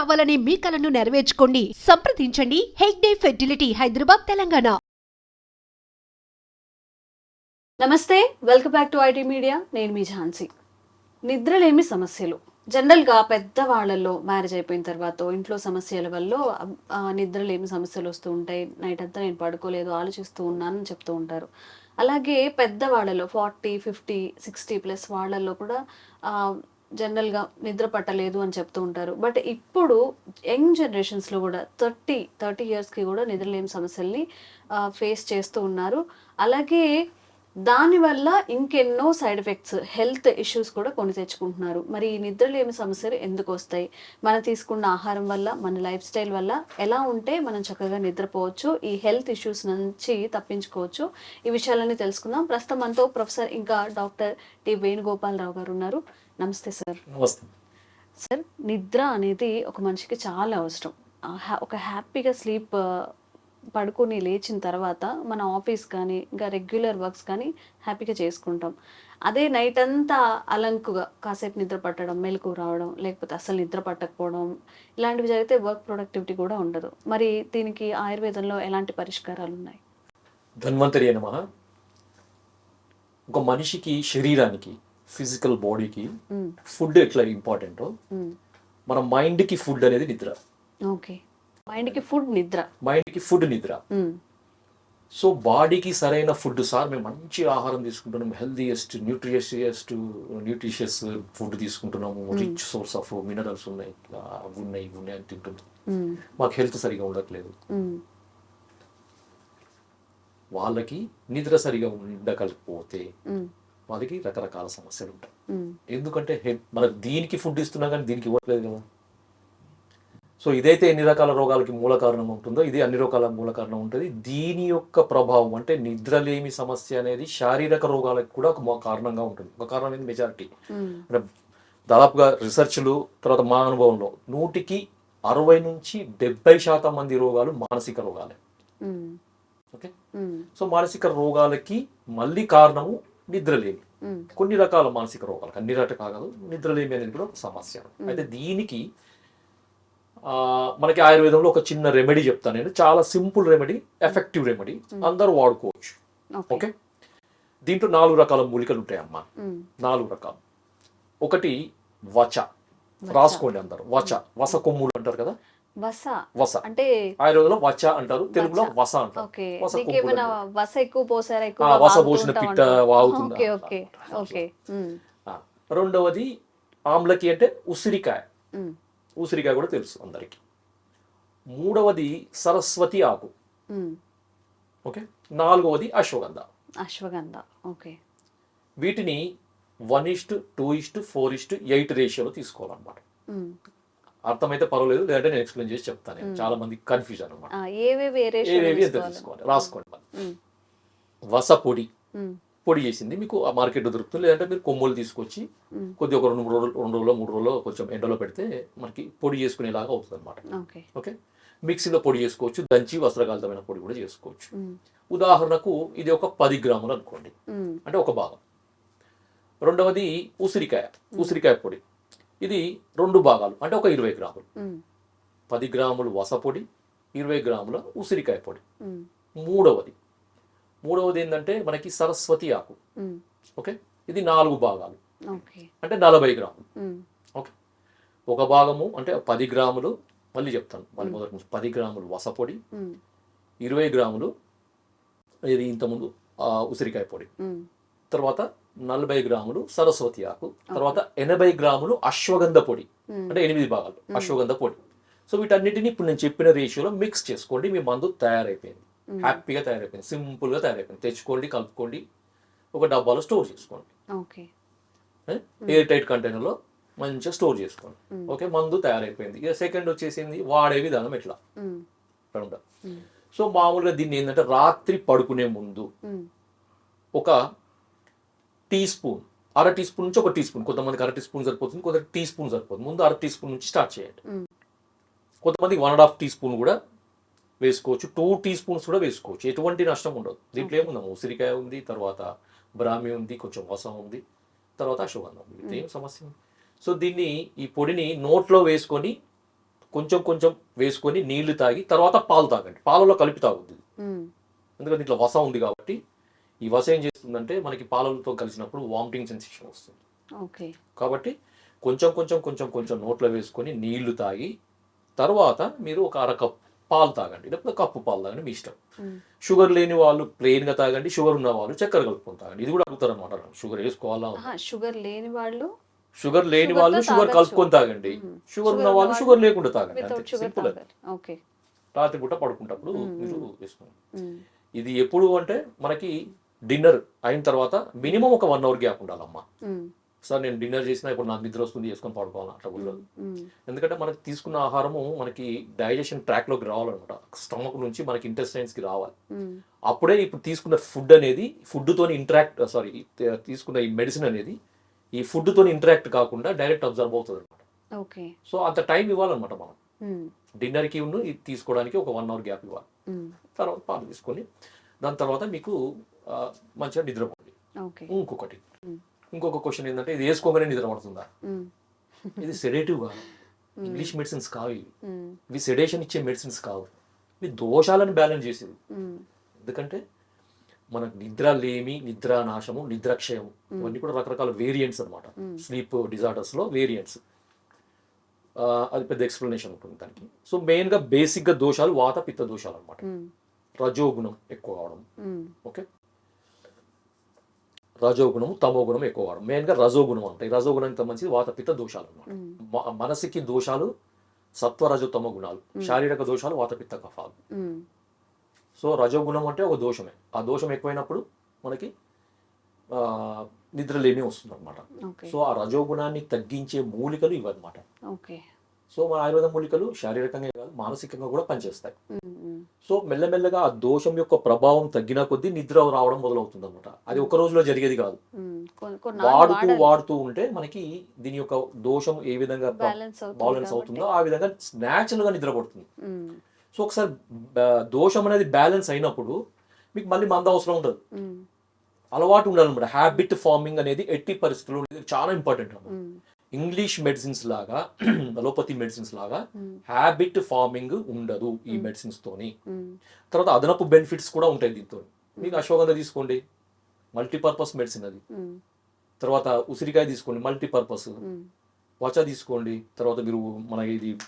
కావాలనే మీ కలను నెరవేర్చుకోండి. సంప్రదించండి. హెగ్డే ఫెర్టిలిటీ హైదరాబాద్ తెలంగాణ. నమస్తే. Welcome back to IT media. నేను మీ ఝాన్సీ. నిద్రలేమి సమస్యలు. జనరల్గా పెద్దవాళ్ళల్లో మ్యారేజ్ అయిపోయిన తర్వాత ఇంట్లో సమస్యల వల్ల నిద్రలేమి సమస్యలు వస్తూ ఉంటాయి. నైట్ అంతా నేను పడుకోలేదు ఆలోచిస్తూ ఉన్నానని చెప్తూ ఉంటారు. అలాగే పెద్దవాళ్ళలో ఫార్టీ ఫిఫ్టీ సిక్స్టీ ప్లస్ వాళ్ళల్లో కూడా జనరల్గా నిద్ర పట్టలేదు అని చెప్తూ ఉంటారు. బట్ ఇప్పుడు యంగ్ జనరేషన్స్లో కూడా థర్టీ థర్టీ ఇయర్స్కి కూడా నిద్రలేని సమస్యల్ని ఫేస్ చేస్తూ ఉన్నారు. అలాగే దానివల్ల ఇంకెన్నో సైడ్ ఎఫెక్ట్స్ హెల్త్ ఇష్యూస్ కూడా కొని తెచ్చుకుంటున్నారు. మరి ఈ నిద్రలేమి సమస్యలు ఎందుకు వస్తాయి? మనం తీసుకున్న ఆహారం వల్ల మన లైఫ్ స్టైల్ వల్ల ఎలా ఉంటే మనం చక్కగా నిద్రపోవచ్చు? ఈ హెల్త్ ఇష్యూస్ నుంచి తప్పించుకోవచ్చు? ఈ విషయాలన్నీ తెలుసుకుందాం. ప్రస్తుతం మనతో ప్రొఫెసర్ ఇంకా డాక్టర్ టి వేణుగోపాలరావు గారు ఉన్నారు. నమస్తే సార్. నమస్తే. సార్ నిద్ర అనేది ఒక మనిషికి చాలా అవసరం. ఒక హ్యాపీగా స్లీప్ పడుకొని లేచిన తర్వాత మన ఆఫీస్ కానీ ఇంకా రెగ్యులర్ వర్క్స్ కానీ హ్యాపీగా చేసుకుంటాం. అదే నైట్ అంతా అలంకుగా కాసేపు నిద్ర పట్టడం మెలకు రావడం లేకపోతే అసలు నిద్ర పట్టకపోవడం ఇలాంటివి జరిగితే వర్క్ ప్రొడక్టివిటీ కూడా ఉండదు. మరి దీనికి ఆయుర్వేదంలో ఎలాంటి పరిష్కారాలు ఉన్నాయి? ధన్వంతరి నమ ఒక మనిషికి శరీరానికి ఫిజికల్ బాడీకి. ఫుడ్ ఎట్లా ఇంపార్టెంటో. మన మైండ్కి ఫుడ్ అనేది నిద్ర. ఓకే. మైండ్కి ఫుడ్ నిద్ర మైండ్కి ఫుడ్ నిద్ర. సో బాడీకి సరైన ఫుడ్ సార్ మేము మంచి ఆహారం తీసుకుంటున్నాం హెల్దీయెస్ట్ న్యూట్రియస్యస్ట్ న్యూట్రిషియస్ ఫుడ్ తీసుకుంటున్నాము రిచ్ సోర్స్ ఆఫ్ మినరల్స్ ఉన్నాయి ఇట్లా అవి ఉన్నాయి ఇవి ఉన్నాయి అని తింటున్నాం. మాకు హెల్త్ సరిగా ఉండట్లేదు. వాళ్ళకి నిద్ర సరిగా ఉండకపోతే. వాళ్ళకి రకరకాల సమస్యలు ఉంటాయి. ఎందుకంటే మనకు దీనికి ఫుడ్ ఇస్తున్నా కానీ దీనికి ఇవ్వట్లేదు కదా సో ఇదైతే ఎన్ని రకాల రోగాలకి మూల కారణం ఉంటుందో ఇది అన్ని రకాల మూల కారణం ఉంటుంది. దీని యొక్క ప్రభావం అంటే నిద్రలేమి సమస్య అనేది శారీరక రోగాలకు కూడా ఒక కారణంగా ఉంటుంది. ఒక కారణం అనేది మెజారిటీ. అంటే దాదాపుగా రీసెర్చ్లు తర్వాత మా అనుభవంలో నూటికి అరవై నుంచి డెబ్బై శాతం మంది రోగాలు మానసిక రోగాలే. ఓకే. సో మానసిక రోగాలకి మళ్ళీ కారణము నిద్రలేమి. కొన్ని రకాల మానసిక రోగాలకు అన్ని రకాలు నిద్రలేమి అనేది కూడా ఒక సమస్య. అయితే దీనికి మనకి ఆయుర్వేదంలో ఒక చిన్న రెమెడీ చెప్తాను నేను. చాలా సింపుల్ రెమెడీ ఎఫెక్టివ్ రెమెడీ. అందరూ వాడుకోవచ్చు. ఓకే. దీంట్లో నాలుగు రకాల మూలికలు ఉంటాయి అమ్మా మ్మ్. నాలుగు రకాలు. ఒకటి వచ. రాసుకోండి అందరు. వచ. వస కొమ్ములు అంటారు కదా? వస. వస. అంటే ఆయుర్వేదంలో వచ అంటారు. తెలుగులో. వస అంటారు. వస ఎక్కువ పోసారా ఎక్కువ పోసిన పిట్ట వాగుతుందా? ఓకే ఓకే రెండవది ఆమ్లకి అంటే ఉసిరికాయ. ఉసిరికాయ కూడా తెలుసు అందరికి. మూడవది సరస్వతి ఆకు. ఓకే? నాలుగవది అశ్వగంధ. అశ్వగంధ. ఓకే. వీటిని one is to two is to four is to eight రేషియోలో తీసుకోవాలన్నమాట. అర్థమైతే పర్వాలేదు లేదంటే నేను ఎక్స్ప్లెయిన్ చేసి చెప్తాను. చాలా మంది కన్ఫ్యూజన్ అనమాట ఏవేవి ఎంత తీసుకోవాలి? రాసుకోండి మరి. పొడి చేసింది మీకు ఆ మార్కెట్లో దొరుకుతుంది. లేదంటే మీరు కొమ్ములు తీసుకొచ్చి. కొద్దిగా ఒక రెండు మూడు రోజులు రెండు రోజులు మూడు రోజులు కొంచెం ఎండలో పెడితే మనకి పొడి చేసుకునేలాగా అవుతుంది అనమాట ఓకే? మిక్సీలో పొడి చేసుకోవచ్చు దంచి వస్త్రకాలితమైన పొడి కూడా చేసుకోవచ్చు. ఉదాహరణకు ఇది ఒక పది గ్రాములు అనుకోండి. అంటే ఒక భాగం. రెండవది ఉసిరికాయ ఉసిరికాయ పొడి. ఇది రెండు భాగాలు అంటే ఒక ఇరవై గ్రాములు. పది గ్రాములు వస పొడి ఇరవై గ్రాముల ఉసిరికాయ పొడి. మూడవది మూడవది ఏంటంటే మనకి సరస్వతి ఆకు. ఓకే? ఇది నాలుగు భాగాలు. అంటే నలభై గ్రాములు. ఓకే? ఒక భాగము అంటే పది గ్రాములు మళ్ళీ చెప్తాను. మళ్ళీ మొదటి నుంచి పది గ్రాములు వసపొడి ఇరవై గ్రాములు ఇది ఇంతకుముందు ఉసిరికాయ పొడి. తర్వాత నలభై గ్రాములు సరస్వతి ఆకు. తర్వాత ఎనభై గ్రాములు అశ్వగంధ పొడి. అంటే ఎనిమిది భాగాలు. అశ్వగంధ పొడి. సో వీటన్నిటిని ఇప్పుడు నేను చెప్పిన రేషియోలో మిక్స్ చేసుకోండి. మీ మందు తయారైపోయింది. హ్యాపీగా తయారైపోయింది. సింపుల్గా తయారైపోయింది. తెచ్చుకోండి కలుపుకోండి. ఒక డబ్బాలో స్టోర్ చేసుకోండి. ఓకే ఎయిర్ టైట్ కంటైనర్లో మంచిగా స్టోర్ చేసుకోండి. ఓకే మందు తయారైపోయింది. ఇక సెకండ్ వచ్చేసింది వాడే విధానం ఎట్లా? ఉమ్, రెండు సో మామూలుగా దీన్ని ఏంటంటే రాత్రి పడుకునే ముందు ఒక టీ స్పూన్ అర టీ స్పూన్ నుంచి ఒక టీ స్పూన్ కొంతమందికి అర టీ స్పూన్ సరిపోతుంది కొంత టీ స్పూన్ సరిపోతుంది. ముందు అర టీ స్పూన్ నుంచి స్టార్ట్ చేయండి. ఉమ్, కొంతమందికి one and half teaspoon కూడా వేసుకోవచ్చు. టూ టీ స్పూన్స్ కూడా వేసుకోవచ్చు. ఎటువంటి నష్టం ఉండదు. దీంట్లో ఏముందా? ఉసిరికాయ ఉంది తర్వాత బ్రాహ్మి ఉంది కొంచెం వసం ఉంది తర్వాత అశ్వగంధం ఉంది. ఏం సమస్య ఉంది సో దీన్ని ఈ పొడిని నోట్లో వేసుకొని కొంచెం కొంచెం వేసుకొని నీళ్ళు తాగి తర్వాత పాలు తాగండి. పాలలో కలిపి తాగొద్దు. ఎందుకంటే ఇట్లా వస ఉంది కాబట్టి ఈ వస ఏం చేస్తుందంటే మనకి పాలతో కలిసినప్పుడు వామిటింగ్ సెన్సేషన్ వస్తుంది. ఓకే. కాబట్టి కొంచెం కొంచెం కొంచెం కొంచెం నోట్లో వేసుకొని నీళ్ళు తాగి తర్వాత మీరు ఒక అర కప్ పాలు తాగండి. లేకపోతే కప్పు పాలు తాగండి మీ ఇష్టం. షుగర్ లేని వాళ్ళు plain గా తాగండి షుగర్ ఉన్న వాళ్ళు చక్కెర కలుపుకొని తాగండి. ఇది కూడా అడుగుతారు అనమాట షుగర్ వేసుకోవాలా షుగర్ లేని వాళ్ళు షుగర్ లేని వాళ్ళు షుగర్. కలుపుకొని తాగండి. షుగర్ ఉన్న వాళ్ళు షుగర్ లేకుండా తాగండి. అంతే. సింపుల్ అది. పడుకుంటప్పుడు. మీరు వేసుకోండి. ఇది ఎప్పుడు అంటే మనకి డిన్నర్ అయిన తర్వాత మినిమం ఒక వన్ అవర్ గ్యాప్ ఉండాలమ్మా. మ్మ్. సార్ నేను డిన్నర్ చేసినా ఇప్పుడు నాకు నిద్ర వస్తుంది చేసుకొని పడుకోవాలి? అట్లా మ్మ్. ఎందుకంటే మనకి తీసుకున్న ఆహారము మనకి డైజెషన్ ట్రాక్లోకి రావాలన్నమాట. స్టమక్ నుంచి మనకి intestines కి రావాలి. అప్పుడే ఇప్పుడు తీసుకున్న ఫుడ్ అనేది ఫుడ్తో ఇంటరాక్ట్ సారీ తీసుకున్న ఈ మెడిసిన్ అనేది ఈ ఫుడ్తో ఇంటరాక్ట్ కాకుండా డైరెక్ట్ అబ్జర్వ్ అవుతుంది అనమాట ఓకే. సో అంత టైం ఇవ్వాలన్నమాట మనం. మ్మ్. డిన్నర్కి తీసుకోవడానికి ఒక వన్ అవర్ గ్యాప్ ఇవ్వాలి. తర్వాత పాలు తీసుకొని దాని తర్వాత మీకు మంచిగా నిద్రపోండి. ఇంకొకటి. ఇంకొక క్వశ్చన్ ఏంటంటే ఇది వేసుకోగానే నిద్ర పడుతుందా. ఇది సెడేటివ్ కాదు. ఇంగ్లీష్ మెడిసిన్స్ కావు ఇవి. ఇవి సెడేషన్ ఇచ్చే మెడిసిన్స్ కావు. ఇవి దోషాలను బ్యాలెన్స్ మ్మ్. ఎందుకంటే మనకు నిద్ర లేమి నిద్ర నాశము నిద్రక్షయము ఇవన్నీ కూడా రకరకాల వేరియంట్స్ అనమాట స్లీప్ డిజార్డర్స్లో వేరియంట్స్ అది పెద్ద ఎక్స్ప్లెనేషన్ ఉంటుంది దానికి. సో మెయిన్గా బేసిక్గా దోషాలు వాత పిత్త దోషాలు అనమాట. రజోగుణం ఎక్కువ అవడం. ఓకే రజోగుణము తమో గుణం ఎక్కువ అవడం మెయిన్గా రజోగుణం అంటాయి రజోగుణానికి సంబంధించి వాత పిత్త దోషాలు అనమాట మనసుకి దోషాలు సత్వ రజో తమ గుణాలు. శారీరక దోషాలు వాత పిత్త కఫాలు. సో రజోగుణం అంటే ఒక దోషమే. ఆ దోషం ఎక్కువైనప్పుడు మనకి ఆ, నిద్రలేమి వస్తుంది అనమాట సో ఆ రజోగుణాన్ని తగ్గించే మూలికలు ఇవన్నమాట. ఓకే. సో మన ఆయుర్వేద మూలికలు శారీరకంగా కాదు మానసికంగా కూడా పనిచేస్తాయి. సో మెల్లమెల్లగా ఆ దోషం యొక్క ప్రభావం తగ్గిన కొద్దీ నిద్ర రావడం మొదలవుతుంది అనమాట అది ఒక రోజులో జరిగేది కాదు వాడుతూ. వాడుతూ ఉంటే మనకి దీని యొక్క దోషం ఏ విధంగా బ్యాలెన్స్ అవుతుంది ఆ విధంగా న్యాచురల్గా నిద్ర పడుతుంది. సో ఒకసారి దోషం అనేది బ్యాలెన్స్ అయినప్పుడు మీకు మళ్ళీ మంద అవసరం ఉండదు. అలవాటు ఉండాలన్నమాట హ్యాబిట్ ఫార్మింగ్ అనేది ఎట్టి పరిస్థితుల్లో చాలా ఇంపార్టెంట్ అన్నమాట మ్మ్. ఇంగ్లీష్ మెడిసిన్స్ లాగా అలోపతి మెడిసిన్స్ లాగా. హ్యాబిట్ ఫార్మింగ్ ఉండదు ఈ మెడిసిన్స్ తోని. తర్వాత అదనపు బెనిఫిట్స్ కూడా ఉంటాయి దీంతో. మీకు అశ్వగంధ తీసుకోండి. మల్టీపర్పస్ మెడిసిన్ అది. తర్వాత ఉసిరికాయ తీసుకోండి మల్టీపర్పస్. వచ తీసుకోండి. తర్వాత మీరు మన ఇది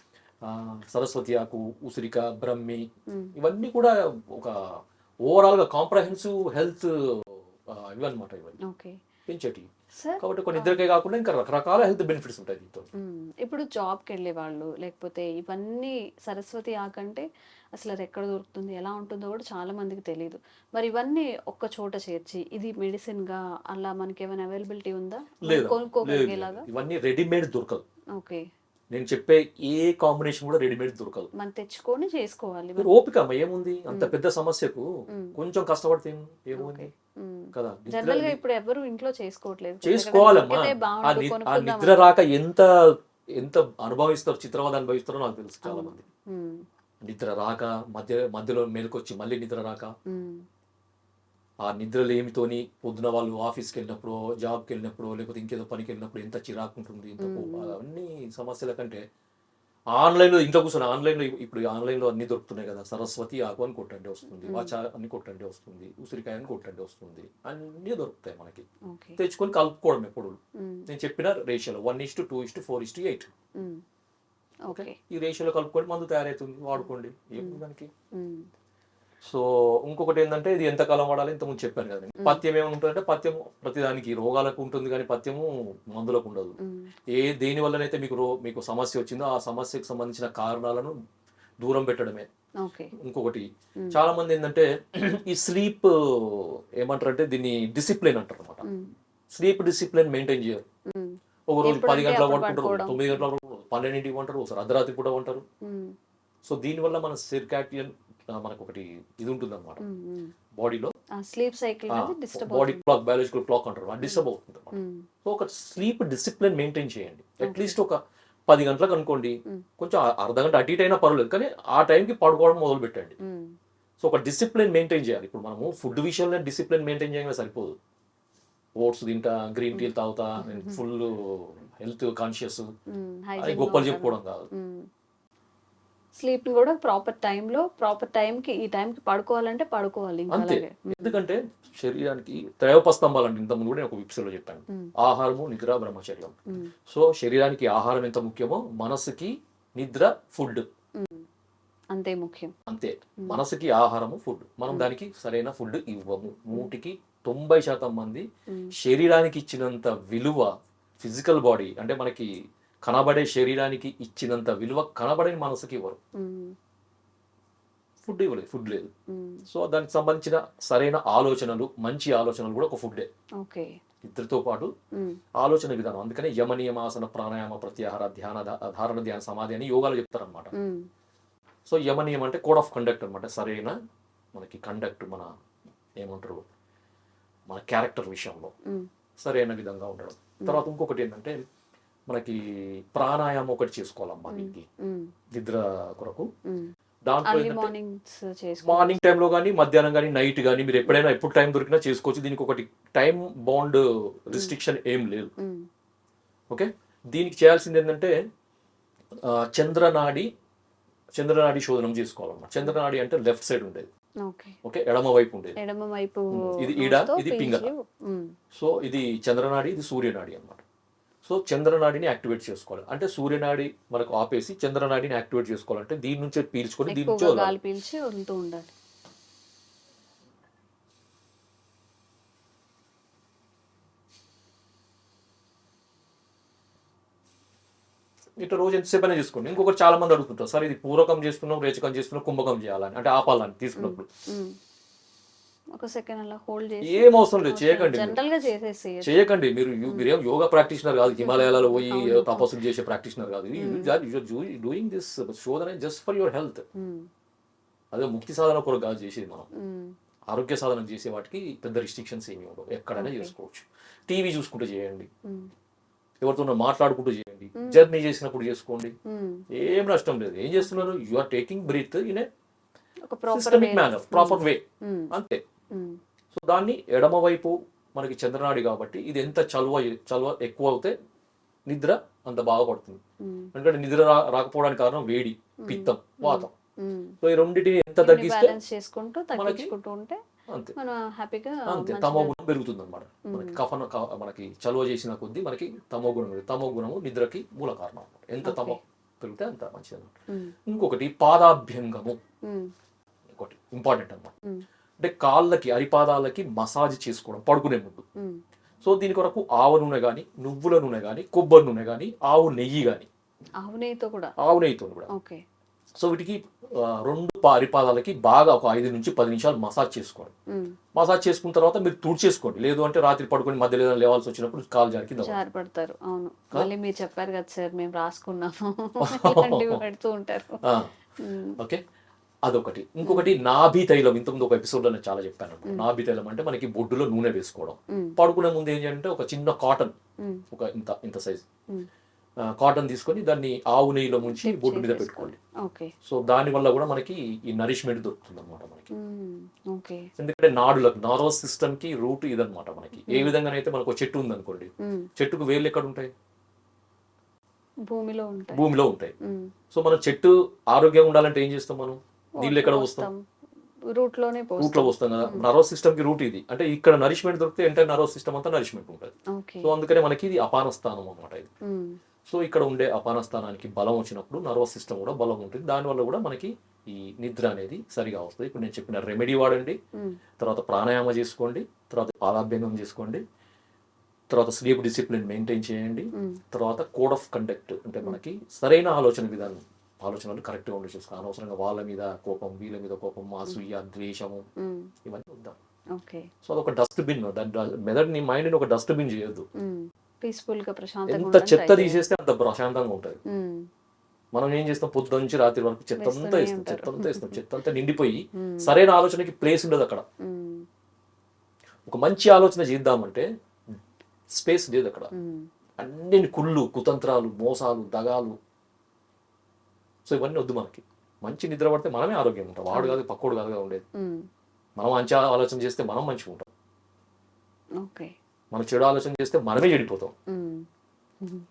సరస్వతి ఆకు ఉసిరిక బ్రహ్మి. ఇవన్నీ కూడా ఒక ఓవరాల్గా కాంప్రహెన్సివ్ హెల్త్ ఇవన్నమాట ఇవన్నీ. ఓకే. పెంచేటి. సార్ కాబట్టి ఒక నిద్రకే కాకుండా ఇంకా రకరకాల హెల్త్ బెనిఫిట్స్ ఉంటాయి దీంతో. ఇప్పుడు జాబ్కి వెళ్ళే వాళ్ళు లేకపోతే ఇవన్నీ సరస్వతి ఆకంటే అసలు అది ఎక్కడ దొరుకుతుంది ఎలా ఉంటుందో కూడా చాలా మందికి తెలియదు మరి ఇవన్నీ ఒక్క చోట చేర్చి ఇది మెడిసిన్గా అలా మనకి ఏమైనా అవైలబిలిటీ ఉందా? కొనుక్కోగలిగేలాగా? ఇవన్నీ రెడీమేడ్ దొరకదు. ఓకే. నేను చెప్పే ఏ కాంబినేషన్ కూడా రెడీమేడ్ దొరకదు. మనం తెచ్చుకొని చేసుకోవాలి మీరు ఓపిక అమ్మ ఏముంది? అంత పెద్ద సమస్యకు. కొంచెం కష్టపడితే ఏముంది. కదా జనరల్గా ఇప్పుడు ఎవరు ఇంట్లో చేసుకోవట్లేదు. చేసుకోవాలమ్మా. ఆ నిద్ర రాక ఎంత ఎంత అనుభవిస్తారో చిత్రవద అనుభవిస్తారో నాకు తెలుసు చాలా మంది. నిద్ర రాక మధ్య మధ్యలో మేలుకొచ్చి మళ్ళీ నిద్ర రాక. ఆ నిద్రలేమితోని పొద్దున వాళ్ళు ఆఫీస్కి వెళ్ళినప్పుడు జాబ్కి వెళ్ళినప్పుడు లేకపోతే ఇంకేదో పనికి వెళ్ళినప్పుడు ఎంత చిరాకు ఉంటుంది ఎంత అవన్నీ సమస్యల కంటే ఆన్లైన్లో ఇంట్లో కూర్చొని ఆన్లైన్లో ఇప్పుడు ఆన్లైన్లో అన్ని దొరుకుతున్నాయి కదా సరస్వతి ఆకు అని కొట్టండి వస్తుంది వాచ అని కొట్టండి వస్తుంది ఉసిరికాయ అని కొట్టండి వస్తుంది అన్నీ దొరుకుతాయి మనకి. తెచ్చుకొని కలుపుకోవడం ఎప్పుడు. నేను చెప్పిన రేషియోలో one is to two is to four is to eight. ఈ రేషియోలో కలుపుకొని మందు తయారవుతుంది వాడుకోండి. ఏముంది దానికి. సో ఇంకొకటి ఏంటంటే ఇది ఎంతకాలం వాడాలి ఇంత ముందు చెప్పాను కదా పథ్యం ఏముంటుందంటే పథ్యం ప్రతిదానికి రోగాలకు ఉంటుంది కానీ పథ్యము మందులకు ఉండదు. ఏ దేని వల్లనైతే మీకు రో మీకు సమస్య వచ్చిందో ఆ సమస్యకు సంబంధించిన కారణాలను దూరం పెట్టడమే ఇంకొకటి చాలా మంది ఏంటంటే ఈ స్లీప్ ఏమంటారంటే దీన్ని డిసిప్లిన్ అంటారు అనమాట. స్లీప్ డిసిప్లిన్ మెయింటైన్ చేయరు. ఒక రోజు పది గంటల పడుకుంటారు. తొమ్మిది గంటల పడుకుంటారు పన్నెండింటికి ఉంటారు ఒకసారి అర్ధరాత్రి కూడా ఉంటారు. సో దీనివల్ల మన సిర్కాటియన్ మనకు ఒకటి ఇది ఉంటుంది అనమాట. బాడీలో sleep cycle body clock biological clock అంటారు అది డిస్టర్బ్ అవుతుంది. సో ఒక స్లీప్ డిసిప్లిన్ మెయింటైన్ చేయండి. అట్లీస్ట్ ఒక పది గంటలకు అనుకోండి. కొంచెం అర్ధ గంట అటు ఇటు అయినా పర్వాలేదు కానీ ఆ టైంకి పడుకోవడం మొదలు పెట్టండి. సో ఒక డిసిప్లిన్ మెయింటైన్ చేయాలి. ఇప్పుడు మనము ఫుడ్ విషయంలో డిసిప్లిన్ మెయింటైన్ చేయగా సరిపోదు. ఓట్స్ తింటా గ్రీన్ టీలు తాగుతా ఫుల్ హెల్త్ కాన్షియస్. అది గొప్పలు. చెప్పుకోవడం కాదు. స్లీప్ కూడా ప్రాపర్ టైంలో ప్రాపర్ టైంకి ఈ టైంకి పడుకోవాలంటే పడుకోవాలి అంతే. ఎందుకంటే శరీరానికి త్రయోపస్తంభాలు అంటే ఇంతకుముందు కూడా నేను ఒక episode లో చెప్పాను. ఆహారము నిద్ర బ్రహ్మచర్యం. సో శరీరానికి ఆహారం ఎంత ముఖ్యమో మనసుకి నిద్ర ఫుడ్. అంతే ముఖ్యం. అంతే. మనసుకి ఆహారము ఫుడ్. మనం దానికి సరైన ఫుడ్ ఇవ్వము. నూటికి తొంభై శాతం మంది. శరీరానికి ఇచ్చినంత విలువ ఫిజికల్ బాడీ అంటే మనకి కనబడే శరీరానికి ఇచ్చినంత విలువ కనబడని మనసుకి ఇవ్వరు. ఫుడ్ ఇవ్వలేదు ఫుడ్ లేదు. సో దానికి సంబంధించిన సరైన ఆలోచనలు మంచి ఆలోచనలు కూడా ఒక ఫుడ్డే ఇద్దరితో పాటు. ఆలోచన విధానం అందుకనే యమ నియమాసన ప్రాణాయామ ప్రత్యాహార ధ్యాన ధారణ ధ్యాన సమాధి అని యోగాలు చెప్తారనమాట. సో యమ నియమం అంటే కోడ్ ఆఫ్ కండక్ట్ అనమాట సరైన మనకి కండక్ట్ మన ఏమంటారు మన క్యారెక్టర్ విషయంలో. సరైన విధంగా ఉండడం తర్వాత ఇంకొకటి ఏంటంటే మనకి ప్రాణాయామం ఒకటి చేసుకోవాలమ్మా దీనికి. నిద్ర కొరకు. దాంట్లో చేసుకో మార్నింగ్ టైంలో కానీ మధ్యాహ్నం కానీ నైట్ కానీ మీరు ఎప్పుడైనా ఎప్పుడు టైం దొరికినా చేసుకోవచ్చు. దీనికి ఒకటి టైం బాండ్ రిస్ట్రిక్షన్ ఏం లేదు. ఓకే? దీనికి చేయాల్సింది ఏంటంటే చంద్రనాడి చంద్రనాడి శోధనం చేసుకోవాలన్నమాట చంద్రనాడి అంటే లెఫ్ట్ సైడ్ ఉండేది. ఓకే. ఎడమ వైపు ఉండేది. ఎడమ వైపు ఇది ఈడ, ఇది పింగళ. సో ఇది చంద్రనాడి ఇది సూర్యనాడి అన్నమాట. సో చంద్రనాడిని యాక్టివేట్ చేసుకోవాలి. అంటే సూర్యనాడి మనకు ఆపేసి చంద్రనాడిని యాక్టివేట్ చేసుకోవాలంటే దీని నుంచే పీల్చుకొని దీని నుంచి పీల్చి వదులుతూ ఉండాలి. ఇట్లా రోజు ఎంతసేపు అయినా చేసుకోండి. ఇంకొకటి చాలా మంది అడుగుతుంటారు సార్ ఇది పూరకం చేస్తున్నాం రేచకం చేస్తున్నాం కుంభకం చేయాలని. అంటే ఆపాలని తీసుకున్నప్పుడు. ఒక సెకండ్ అలా హోల్డ్ చేసి ఏం అవసరం లేదు చేయకండి. జనరల్గా చేసేసి చేయకండి మీరు యు- మీరేం యోగా ప్రాక్టీషనర్ కాదు హిమాలయాలలో పోయి తపస్సులు చేసే ప్రాక్టీషనర్ కాదు. డూయింగ్ దిస్ శోధన జస్ట్ ఫర్ యువర్ హెల్త్. అదే ముక్తి సాధన కొరకు కాదు చేసేది మనం. మ్మ్. ఆరోగ్య సాధన చేసే వాటికి పెద్ద రిస్ట్రిక్షన్స్ ఏమి ఉండవు. ఎక్కడైనా చేసుకోవచ్చు. టీవీ చూసుకుంటూ చేయండి. మ్మ్. ఎవరితో మాట్లాడుకుంటూ చేయండి. జర్నీ చేసినప్పుడు చేసుకోండి. ఏం నష్టం లేదు. ఏం చేస్తున్నారు? You are taking breath in a systemic manner proper way అంతే. సో దాన్ని ఎడమ వైపు మనకి చంద్రనాడి కాబట్టి ఇది ఎంత చలువ చలువ ఎక్కువ అవుతే నిద్ర అంత బాగా పడుతుంది. ఎందుకంటే నిద్ర రాకపోవడానికి కారణం వేడి పిత్తం వాతం. సో ఈ రెండింటిని ఎంత తగ్గిస్తే చేసుకుంటూ తగ్గించుకుంటూ ఉంటే అంతే. మనం హ్యాపీగా అంతే తమో గుణం పెరుగుతుంది అనమాట మనకి కఫన మనకి చలువ చేసిన కొద్దీ మనకి తమో గుణం. తమో గుణము నిద్రకి మూల కారణం. ఎంత తమో పెరిగితే అంత మంచిది అనమాట ఇంకొకటి పాదాభ్యంగము. ఇంకోటి ఇంపార్టెంట్ అనమాట అంటే కాళ్ళకి అరిపాదాలకి మసాజ్ చేసుకోవడం పడుకునే ముందు. సో దీని కొరకు ఆవ నూనె కానీ నువ్వుల నూనె కానీ కొబ్బరి నూనె కానీ ఆవు నెయ్యి కానీ ఆవు నెయ్యితో కూడా? ఆవు నెయ్యితో కూడా. ఓకే. సో వీటికి రెండు అరిపాదాలకి బాగా ఒక ఐదు నుంచి పది నిమిషాలు మసాజ్ చేసుకోండి మసాజ్ చేసుకున్న తర్వాత మీరు తుడిచేసుకోండి. లేదు అంటే రాత్రి పడుకొని మధ్యలో ఏదైనా లేవాల్సి వచ్చినప్పుడు కాలు జారి కింద పడదు. జారిపడతారు. అవును. మళ్ళీ మీరు చెప్పారు కదా సార్ మేము రాసుకున్నాము. పెడుతూ ఉంటారు. ఓకే. అదొకటి. ఇంకొకటి నాభి తైలం. ఇంతకుముందు ఒక ఎపిసోడ్లో నేను చాలా చెప్పాను. నాభి తైలం అంటే మనకి బొడ్డులో నూనె వేసుకోవడం. పడుకునే ముందు ఏం చేయాలంటే ఒక చిన్న కాటన్. ఒక ఇంత ఇంత సైజ్. కాటన్ తీసుకొని దాన్ని ఆవు నెయ్యిలో ముంచి బొడ్డు మీద పెట్టుకోండి. సో దాని వల్ల కూడా మనకి ఈ నరిష్మెంట్ దొరుకుతుంది అనమాట మనకి ఎందుకంటే నాడులకు నర్వస్ సిస్టమ్కి రూట్ ఇదనమాట మనకి. ఏ విధంగానైతే మనకు ఒక చెట్టు ఉందనుకోండి మ్మ్. చెట్టుకు వేళ్ళు ఎక్కడ ఉంటాయి? భూమిలో ఉంటాయి. భూమిలో ఉంటాయి. సో మనం చెట్టు ఆరోగ్యంగా ఉండాలంటే ఏం చేస్తాం మనం? నీళ్ళు ఎక్కడ వస్తాం. రూట్లోనే రూట్లో పోస్తాం కదా. నర్వస్ సిస్టమ్కి రూట్ ఇది. అంటే ఇక్కడ నరిష్మెంట్ దొరికితే ఎంటైర్ నర్వస్ సిస్టమ్ అంతా నరిష్మెంట్ ఉంటుంది. సో అందుకనే మనకి ఇది అపాన స్థానం అన్నమాట ఇది. సో ఇక్కడ ఉండే అపాన స్థానానికి బలం వచ్చినప్పుడు నర్వస్ సిస్టమ్ కూడా బలం ఉంటుంది. దానివల్ల కూడా మనకి ఈ నిద్ర అనేది సరిగా వస్తుంది. ఇప్పుడు నేను చెప్పిన రెమెడీ వాడండి. మ్మ్. తర్వాత ప్రాణాయామ చేసుకోండి. తర్వాత పాదాభ్యంగం చేసుకోండి. తర్వాత స్లీప్ డిసిప్లిన్ మెయింటైన్ చేయండి. తర్వాత కోడ్ ఆఫ్ కండక్ట్ అంటే మనకి సరైన ఆలోచన విధానం ఆలోచనలు కరెక్ట్గా ఉండి చూసుకో అనవసరంగా వాళ్ళ మీద కోపం వీళ్ళ మీద కోపం అసూయ ద్వేషము. ఇవన్నీ వద్దాం సో అదొక డస్ట్బిన్ దాని డ- మెదడుని మైండ్ని ఒక డస్ట్బిన్ చేయొద్దు పీస్ఫుల్గా ప్రశాంతంగా ఎంత చెత్త. తీసేస్తే అంత ప్రశాంతంగా ఉంటుంది. మనం ఏం చేస్తాం పొద్దు నుంచి రాత్రి వరకు చెత్త అంతా ఇస్తాం. చెత్త అంతా ఇస్తాం చెత్త అంతా నిండిపోయి. సరైన ఆలోచనకి ప్లేస్ ఉండదు అక్కడ. ఒక మంచి ఆలోచన చేద్దామంటే స్పేస్ లేదు అక్కడ. అన్ని కుళ్ళు కుతంత్రాలు మోసాలు దగాలు సో ఇవన్నీ వద్దు మనకి. మంచి నిద్ర పడితే మనమే ఆరోగ్యంగా ఉంటాం. వాడు కాదు పక్కోడు కాదుగా ఉండేది. మనం మంచి ఆలోచన చేస్తే మనం మంచిగా ఉంటాం. ఓకే. మనం చెడు ఆలోచన చేస్తే మనమే చెడిపోతాం.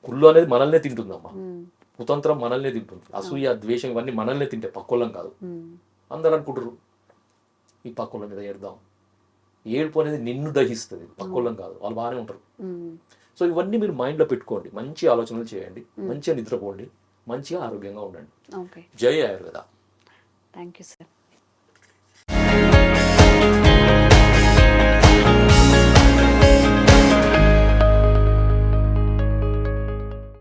కుళ్ళు అనేది మనల్నే తింటుందమ్మా. మ్మ్. కుతంత్రం మనల్నే తింటుంది. అసూయ ద్వేషం ఇవన్నీ మనల్నే తింటే పక్కోళ్ళం కాదు. అందరూ అనుకుంటారు ఈ పక్కోళ్ళ మీద ఏడదాం. ఏడుపు అనేది నిన్ను దహిస్తుంది. పక్కోళ్ళం కాదు. వాళ్ళు బాగానే ఉంటారు. సో ఇవన్నీ మీరు మైండ్లో పెట్టుకోండి. మంచి ఆలోచనలు చేయండి. మంచిగా నిద్రపోండి. మంచిగా ఆరోగ్యంగా ఉండండి. ఓకే. జై ఆయుర్వేద. Thank you sir.